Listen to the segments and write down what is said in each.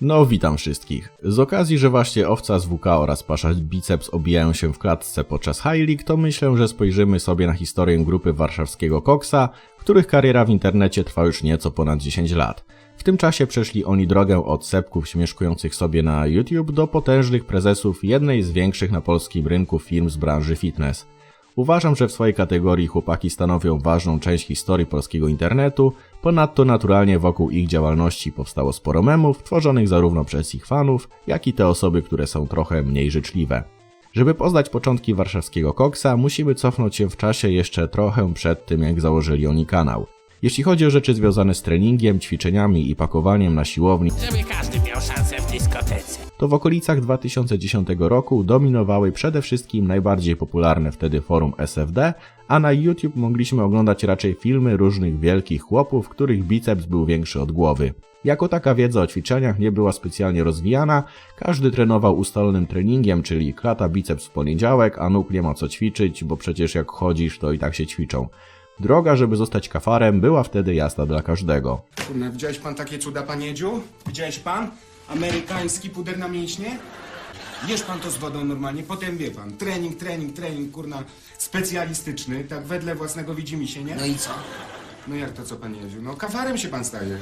No, witam wszystkich. Z okazji, że właśnie owca z WK oraz pasza biceps obijają się w klatce podczas High League, to myślę, że spojrzymy sobie na historię grupy warszawskiego Koksa, których kariera w internecie trwa już nieco ponad 10 lat. W tym czasie przeszli oni drogę od sepków śmieszkujących sobie na YouTube do potężnych prezesów jednej z większych na polskim rynku firm z branży fitness. Uważam, że w swojej kategorii chłopaki stanowią ważną część historii polskiego internetu, ponadto naturalnie wokół ich działalności powstało sporo memów, tworzonych zarówno przez ich fanów, jak i te osoby, które są trochę mniej życzliwe. Żeby poznać początki warszawskiego koksa, musimy cofnąć się w czasie jeszcze trochę przed tym, jak założyli oni kanał. Jeśli chodzi o rzeczy związane z treningiem, ćwiczeniami i pakowaniem na siłowni, żeby każdy miał szansę w dyskotece. to w okolicach 2010 roku dominowały przede wszystkim najbardziej popularne wtedy forum SFD, a na YouTube mogliśmy oglądać raczej filmy różnych wielkich chłopów, których biceps był większy od głowy. Jako taka wiedza o ćwiczeniach nie była specjalnie rozwijana, każdy trenował ustalonym treningiem, czyli klata biceps w poniedziałek, a nóg nie ma co ćwiczyć, bo przecież jak chodzisz to i tak się ćwiczą. Droga, żeby zostać kafarem, była wtedy jasna dla każdego. Kurna, widziałeś pan takie cuda, panie Edziu? Widziałeś pan? Amerykański puder na mięśnie? Jesz pan to z wodą normalnie, potem wie pan. Trening, trening, trening, kurna, specjalistyczny, tak wedle własnego widzimisię, nie? No i co? No jak to co, panie Edziu? No kafarem się pan staje.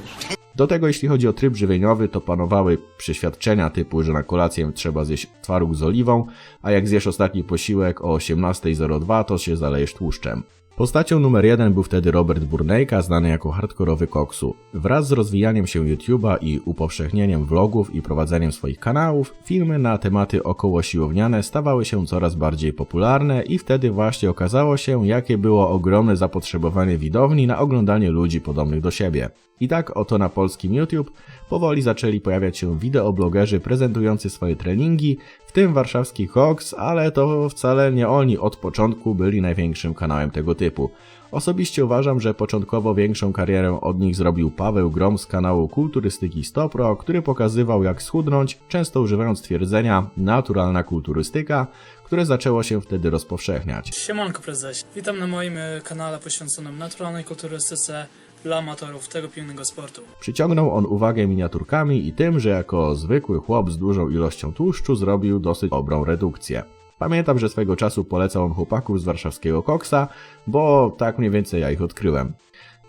Do tego jeśli chodzi o tryb żywieniowy, to panowały przeświadczenia typu, że na kolację trzeba zjeść twaróg z oliwą, a jak zjesz ostatni posiłek o 18.02, to się zalejesz tłuszczem. Postacią numer jeden był wtedy Robert Burnejka, znany jako hardkorowy koksu. Wraz z rozwijaniem się YouTube'a i upowszechnieniem vlogów i prowadzeniem swoich kanałów, filmy na tematy około siłowniane stawały się coraz bardziej popularne i wtedy właśnie okazało się, jakie było ogromne zapotrzebowanie widowni na oglądanie ludzi podobnych do siebie. I tak oto na polskim YouTube powoli zaczęli pojawiać się wideoblogerzy prezentujący swoje treningi, tym warszawski Cox, ale to wcale nie oni od początku byli największym kanałem tego typu. Osobiście uważam, że początkowo większą karierę od nich zrobił Paweł Grom z kanału Kulturystyki Stopro, który pokazywał jak schudnąć, często używając twierdzenia naturalna kulturystyka, które zaczęło się wtedy rozpowszechniać. Siemanko prezesie, witam na moim e, kanale poświęconym naturalnej kulturystyce dla amatorów tego pięknego sportu. Przyciągnął on uwagę miniaturkami i tym, że jako zwykły chłop z dużą ilością tłuszczu zrobił dosyć dobrą redukcję. Pamiętam, że swego czasu polecał on chłopaków z warszawskiego Koksa, bo tak mniej więcej ja ich odkryłem.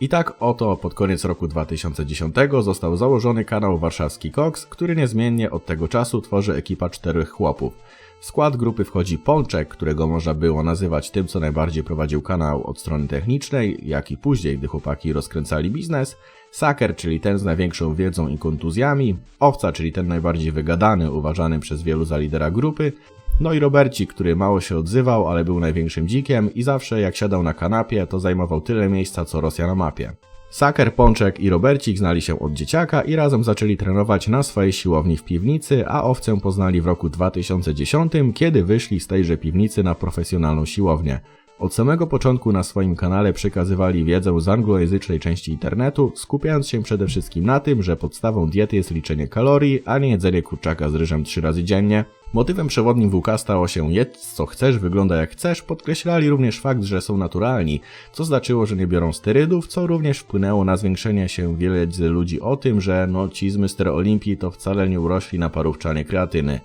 I tak oto pod koniec roku 2010 został założony kanał Warszawski Koks, który niezmiennie od tego czasu tworzy ekipa czterech chłopów. W skład grupy wchodzi Pączek, którego można było nazywać tym, co najbardziej prowadził kanał od strony technicznej, jak i później, gdy chłopaki rozkręcali biznes. Saker, czyli ten z największą wiedzą i kontuzjami. Owca, czyli ten najbardziej wygadany, uważany przez wielu za lidera grupy. No i Roberci, który mało się odzywał, ale był największym dzikiem i zawsze jak siadał na kanapie, to zajmował tyle miejsca, co Rosja na mapie. Saker, Pączek i Robercik znali się od dzieciaka i razem zaczęli trenować na swojej siłowni w piwnicy, a owcę poznali w roku 2010, kiedy wyszli z tejże piwnicy na profesjonalną siłownię. Od samego początku na swoim kanale przekazywali wiedzę z anglojęzycznej części internetu, skupiając się przede wszystkim na tym, że podstawą diety jest liczenie kalorii, a nie jedzenie kurczaka z ryżem trzy razy dziennie. Motywem przewodnim WK stało się jedz co chcesz, wygląda jak chcesz, podkreślali również fakt, że są naturalni, co znaczyło, że nie biorą sterydów, co również wpłynęło na zwiększenie się wiedzy ludzi o tym, że no ci z Mr. Olimpii to wcale nie urośli na parówczanie kreatyny.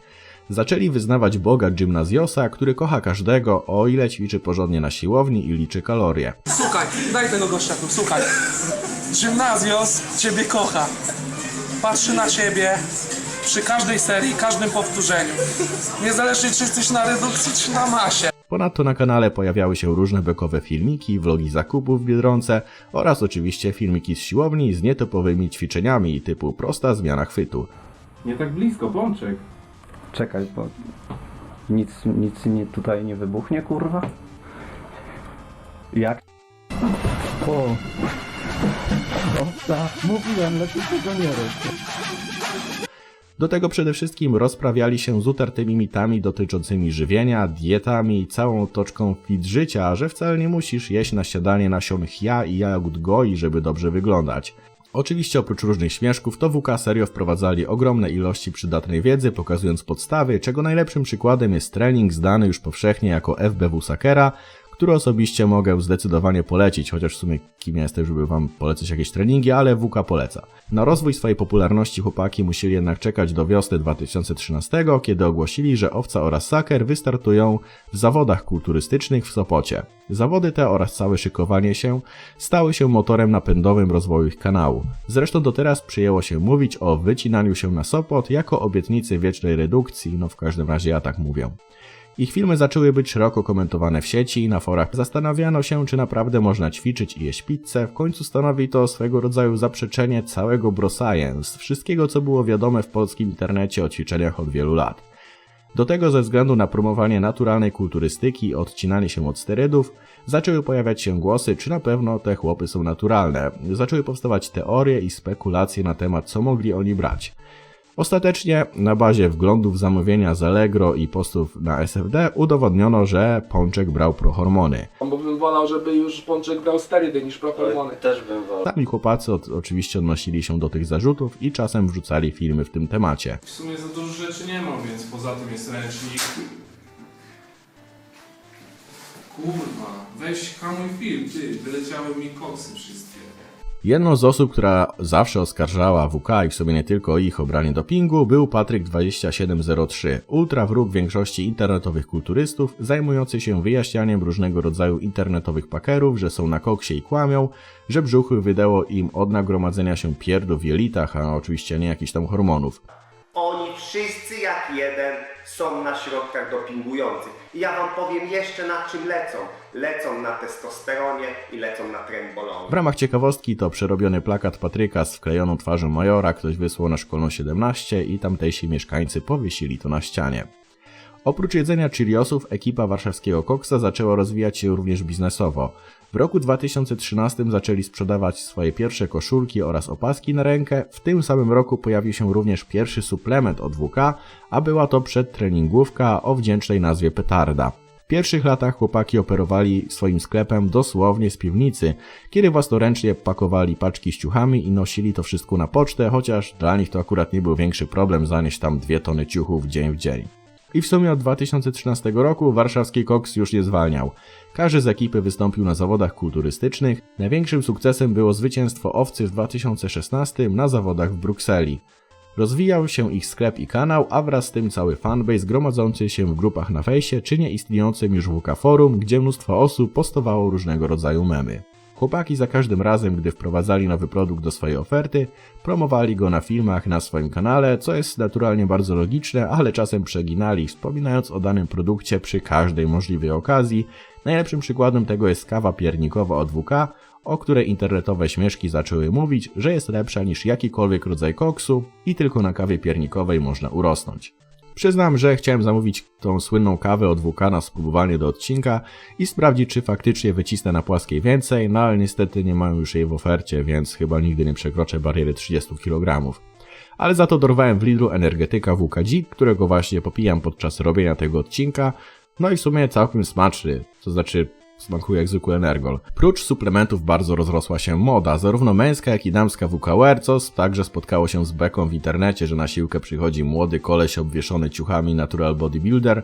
Zaczęli wyznawać Boga Gymnazjosa, który kocha każdego, o ile ćwiczy porządnie na siłowni i liczy kalorie. Słuchaj, daj tego gościa tu, słuchaj. Gimnazjos ciebie kocha. Patrzy na ciebie przy każdej serii, każdym powtórzeniu. Niezależnie czy jesteś na redukcji, czy na masie. Ponadto na kanale pojawiały się różne bekowe filmiki, vlogi zakupów w Biedronce oraz oczywiście filmiki z siłowni z nietypowymi ćwiczeniami typu prosta zmiana chwytu. Nie tak blisko, Pączek. Czekaj, bo nic, nic nie, tutaj nie wybuchnie, kurwa? Jak? O! O, tak, mówiłem, lepiej tego nie rób. Do tego przede wszystkim rozprawiali się z utartymi mitami dotyczącymi żywienia, dietami, całą otoczką fit życia, że wcale nie musisz jeść na śniadanie nasion chia i jagód goi, żeby dobrze wyglądać. Oczywiście oprócz różnych śmieszków, to WK serio wprowadzali ogromne ilości przydatnej wiedzy, pokazując podstawy, czego najlepszym przykładem jest trening zdany już powszechnie jako FBW Sakera, który osobiście mogę zdecydowanie polecić, chociaż w sumie kim ja jestem, żeby wam polecać jakieś treningi, ale WK poleca. Na rozwój swojej popularności chłopaki musieli jednak czekać do wiosny 2013, kiedy ogłosili, że Owca oraz Saker wystartują w zawodach kulturystycznych w Sopocie. Zawody te oraz całe szykowanie się stały się motorem napędowym rozwoju ich kanału. Zresztą do teraz przyjęło się mówić o wycinaniu się na Sopot jako obietnicy wiecznej redukcji, no w każdym razie ja tak mówię. Ich filmy zaczęły być szeroko komentowane w sieci i na forach. Zastanawiano się, czy naprawdę można ćwiczyć i jeść pizzę. W końcu stanowi to swego rodzaju zaprzeczenie całego bro science, wszystkiego co było wiadome w polskim internecie o ćwiczeniach od wielu lat. Do tego ze względu na promowanie naturalnej kulturystyki i odcinanie się od sterydów, zaczęły pojawiać się głosy, czy na pewno te chłopy są naturalne. Zaczęły powstawać teorie i spekulacje na temat, co mogli oni brać. Ostatecznie, na bazie wglądów zamówienia z Allegro i postów na SFD udowodniono, że Pączek brał prohormony. Bo bym wolał, żeby już Pączek brał sterydy niż prohormony. Też bym wolał. Sami chłopacy od, oczywiście odnosili się do tych zarzutów i czasem wrzucali filmy w tym temacie. W sumie za dużo rzeczy nie mam, więc poza tym jest ręcznik. Kurwa, weź hamuj film, ty, wyleciały mi koksy wszystkie. Jedną z osób, która zawsze oskarżała WK i w sumie nie tylko ich o branie dopingu, był Patryk2703, ultra wróg większości internetowych kulturystów, zajmujący się wyjaśnianiem różnego rodzaju internetowych pakerów, że są na koksie i kłamią, że brzuchy wydało im od nagromadzenia się pierdów w jelitach, a oczywiście nie jakichś tam hormonów. Oni wszyscy jak jeden są na środkach dopingujących. I ja wam powiem jeszcze na czym lecą. Lecą na testosteronie i lecą na trembolonie. W ramach ciekawostki to przerobiony plakat Patryka z wklejoną twarzą majora ktoś wysłał na szkolną 17 i tamtejsi mieszkańcy powiesili to na ścianie. Oprócz jedzenia Cheeriosów, ekipa warszawskiego Koksa zaczęła rozwijać się również biznesowo. W roku 2013 zaczęli sprzedawać swoje pierwsze koszulki oraz opaski na rękę. W tym samym roku pojawił się również pierwszy suplement od WK, a była to przedtreningówka o wdzięcznej nazwie Petarda. W pierwszych latach chłopaki operowali swoim sklepem dosłownie z piwnicy, kiedy własnoręcznie pakowali paczki z ciuchami i nosili to wszystko na pocztę, chociaż dla nich to akurat nie był większy problem zanieść tam dwie tony ciuchów dzień w dzień. I w sumie od 2013 roku warszawski Koks już nie zwalniał. Każdy z ekipy wystąpił na zawodach kulturystycznych. Największym sukcesem było zwycięstwo Owcy w 2016 na zawodach w Brukseli. Rozwijał się ich sklep i kanał, a wraz z tym cały fanbase gromadzący się w grupach na fejsie czy nieistniejącym już WK Forum, gdzie mnóstwo osób postowało różnego rodzaju memy. Chłopaki za każdym razem, gdy wprowadzali nowy produkt do swojej oferty, promowali go na filmach na swoim kanale, co jest naturalnie bardzo logiczne, ale czasem przeginali, wspominając o danym produkcie przy każdej możliwej okazji. Najlepszym przykładem tego jest kawa piernikowa od WK, o której internetowe śmieszki zaczęły mówić, że jest lepsza niż jakikolwiek rodzaj koksu i tylko na kawie piernikowej można urosnąć. Przyznam, że chciałem zamówić tą słynną kawę od WK na spróbowanie do odcinka i sprawdzić, czy faktycznie wycisnę na płaskiej więcej, no ale niestety nie mam już jej w ofercie, więc chyba nigdy nie przekroczę bariery 30 kg. Ale za to dorwałem w Lidlu energetyka WK Dzik, którego właśnie popijam podczas robienia tego odcinka, no i w sumie całkiem smaczny, to znaczy smakuje jak zwykły energol. Prócz suplementów bardzo rozrosła się moda, zarówno męska jak i damska WKWR, co także spotkało się z beką w internecie, że na siłkę przychodzi młody koleś obwieszony ciuchami natural bodybuilder.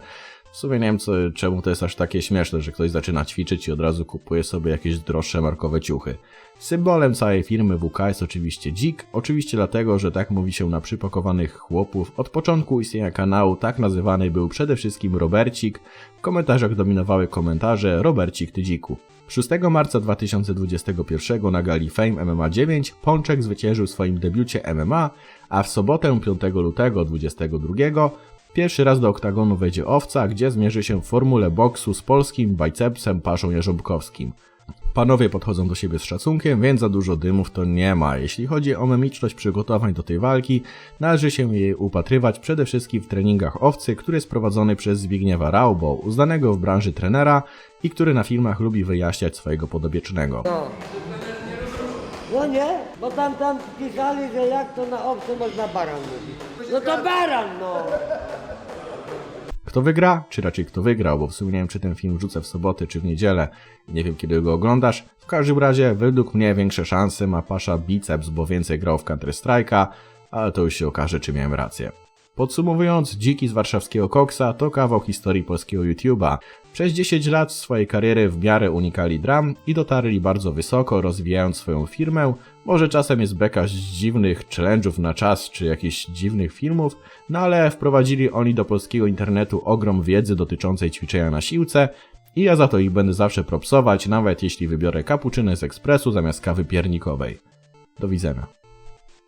W sumie nie wiem co, czemu to jest aż takie śmieszne, że ktoś zaczyna ćwiczyć i od razu kupuje sobie jakieś droższe markowe ciuchy. Symbolem całej firmy WK jest oczywiście dzik, oczywiście dlatego, że tak mówi się na przypakowanych chłopów. Od początku istnienia kanału tak nazywany był przede wszystkim Robercik. W komentarzach dominowały komentarze Robercik ty dziku. 6 marca 2021 na gali Fame MMA 9 Pączek zwyciężył w swoim debiucie MMA, a w sobotę 5 lutego 2022 Pierwszy raz do oktagonu wejdzie Owca, gdzie zmierzy się w formule boksu z polskim bicepsem Paszą Jarząbkowskim. Panowie podchodzą do siebie z szacunkiem, więc za dużo dymów to nie ma. Jeśli chodzi o memiczność przygotowań do tej walki, należy się jej upatrywać przede wszystkim w treningach Owcy, który jest prowadzony przez Zbigniewa Raubo, uznanego w branży trenera i który na filmach lubi wyjaśniać swojego podobiecznego. No nie, bo tam tam pisali, że jak to na obce można baran mówić. No to baran, no! Kto wygra? Czy raczej kto wygrał, bo w sumie nie wiem, czy ten film wrzucę w sobotę, czy w niedzielę. Nie wiem, kiedy go oglądasz. W każdym razie, według mnie większe szanse ma Pasza Biceps, bo więcej grał w Counter Strike'a, ale to już się okaże, czy miałem rację. Podsumowując, Dziki z warszawskiego Koksa to kawał historii polskiego YouTube'a. Przez 10 lat swojej kariery w miarę unikali dram i dotarli bardzo wysoko, rozwijając swoją firmę. Może czasem jest beka z dziwnych challenge'ów na czas czy jakichś dziwnych filmów, no ale wprowadzili oni do polskiego internetu ogrom wiedzy dotyczącej ćwiczenia na siłce i ja za to ich będę zawsze propsować, nawet jeśli wybiorę kapuczynę z ekspresu zamiast kawy piernikowej. Do widzenia.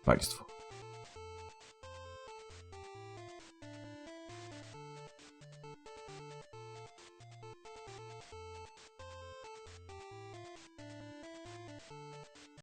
Państwu.